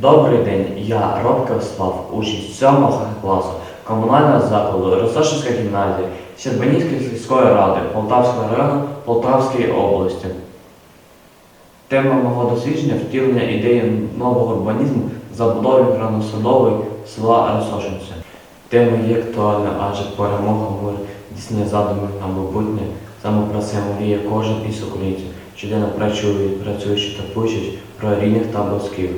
Добрий день, я Робка Слав, учень 7 класу комунального закладу Росошинська гімназія Щербанівської сільської ради Полтавського району Полтавської області. Тема мого дослідження втілення ідеї нового урбанізму забудови граносадової села Росошинця. Тема є актуальна, адже перемога мир дійсні задуми на майбутнє. Саме про це мріє кожен із українців, щоденно працює, працюючи та пишуть про рідних та близьких.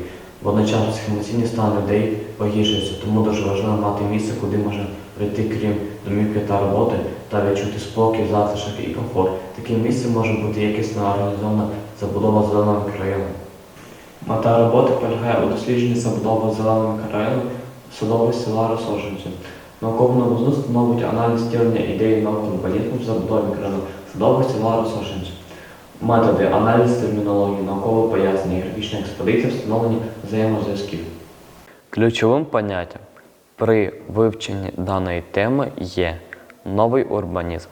Водночас психоемоційний стан людей погіршується, тому дуже важливо мати місце, куди можна прийти, крім домівки та роботи, та відчути спокій, затишок і комфорт. Таким місцем може бути якісна організована забудова зеленого мікрорайону. Мета роботи полягає у дослідженні забудови зеленого мікрорайону садового села Росошинці. Наукову новизну становить аналіз втілення ідеї нового в забудові мікрорайону садового села Росошинці. Методи, аналіз термінології, наукове пояснення, графічна експедиція, встановлення взаємозв'язків. Ключовим поняттям при вивченні даної теми є новий урбанізм.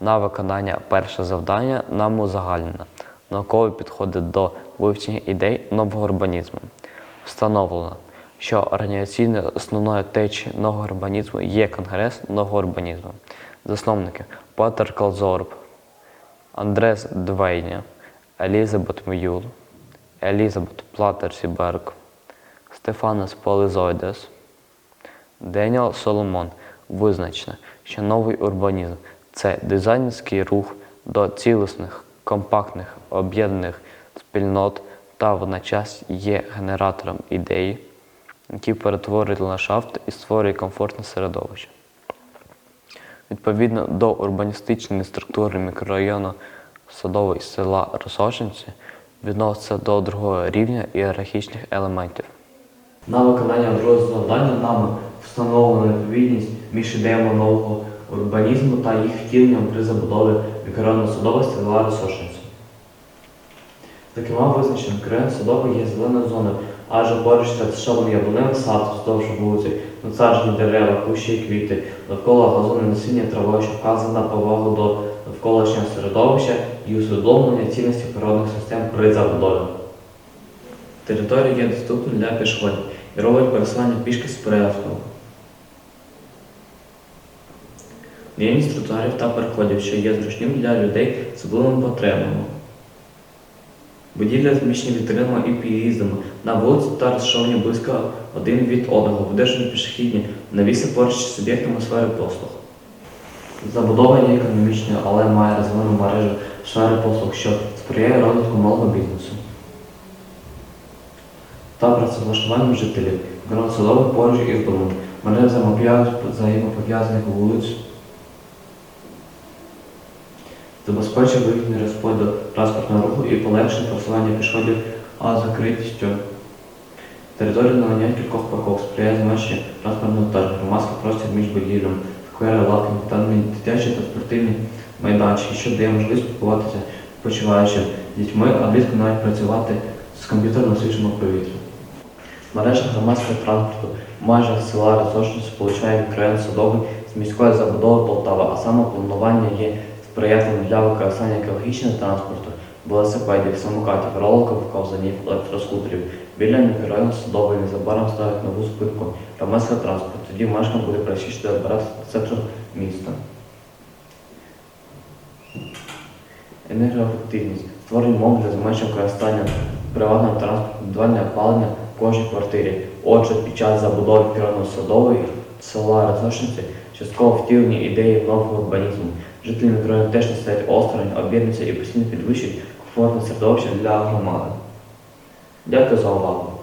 На виконання перше завдання нам узагальнено наукові підходи до вивчення ідей нового урбанізму. Встановлено, що організаційною основною течією нового урбанізму є Конгрес нового урбанізму. Засновники Петер Калзорб, Андрес Двейня, Елізабет Мюл, Елізабет Платерсіберг, Стефанос Полизойдес, Деніел Соломон визначено, що новий урбанізм це дизайнерський рух до цілісних, компактних, об'єднаних спільнот та водночас є генератором ідеї, які перетворюють ландшафт і створює комфортне середовище. Відповідно до урбаністичної структури мікрорайону Садовий села Росошинці відноситься до другого рівня ієрархічних елементів. На виконання другого завдання нами встановлено відповідність між ідеями нового урбанізму та їх втіленням при забудові мікрорайону садового села Росошинці. Зокрема, визначено мікрорайон садовий є зеленою зоною, адже поруч розташований яблуневий сад вздовж вулиці, насаджені дерева, кущі і квіти, довкола газони насіння травою, що вказує на повагу до навколишнього середовища і усвідомлення цінності природних систем при забудові. Територія є доступною для пішоходів і робить пересування пішки з переляском. Наявність тротуарів та переходів, що є зручним для людей з особливими потребами. Будівля зміщені вітринами і під'їздами на вулиці та розташовані близько один від одного, видержані пішохідні, навіси поруч з суб'єктами сфери послуг. Забудова є економічною, але має розвинену мережу сфери послуг, що сприяє розвитку малого бізнесу та працевлаштуванням жителів. Граносадових поруч із домом. Мережа взаємопов'яз- взаємопов'язаних вулиць забезпечує вигідний розподіл транспортного руху і полегшення просування пішоходів, а закритістю території надання кількох парков сприяє зменшенню транспортного та громадський простір між будівлями, сквери, лавки, та дитячі та спортивні майданчики, що дає можливість спілкуватися відпочиваючим дітьми, а влітку навіть працювати з комп'ютером на свіжому. Мережа громадського транспорту майже села Росошниць сполучає мікрорайон Садовий з міської забудови Полтава, а саме планування є сприятливим для використання екологічного транспорту, велосипедів, самокатів, роликів, ковзанів, електроскутерів. Біля мікрорайону Садовий незабаром ставить нову спинку громадського транспорту. Тоді мешкам буде простіше добиратися до центру міста. Енергоефективність. Створення умов для зменшення використання приватного транспорту, індивідуальне опалення в кожній квартирі. Отже, під час забудови мікрорайону Садової села Розношенці, частково втілені ідеї нового урбанізму. Жителі мікрорайону теж не стоять осторонь, об'єднуються і постійно підвищують комфортне середовище для громади. Дякую за увагу.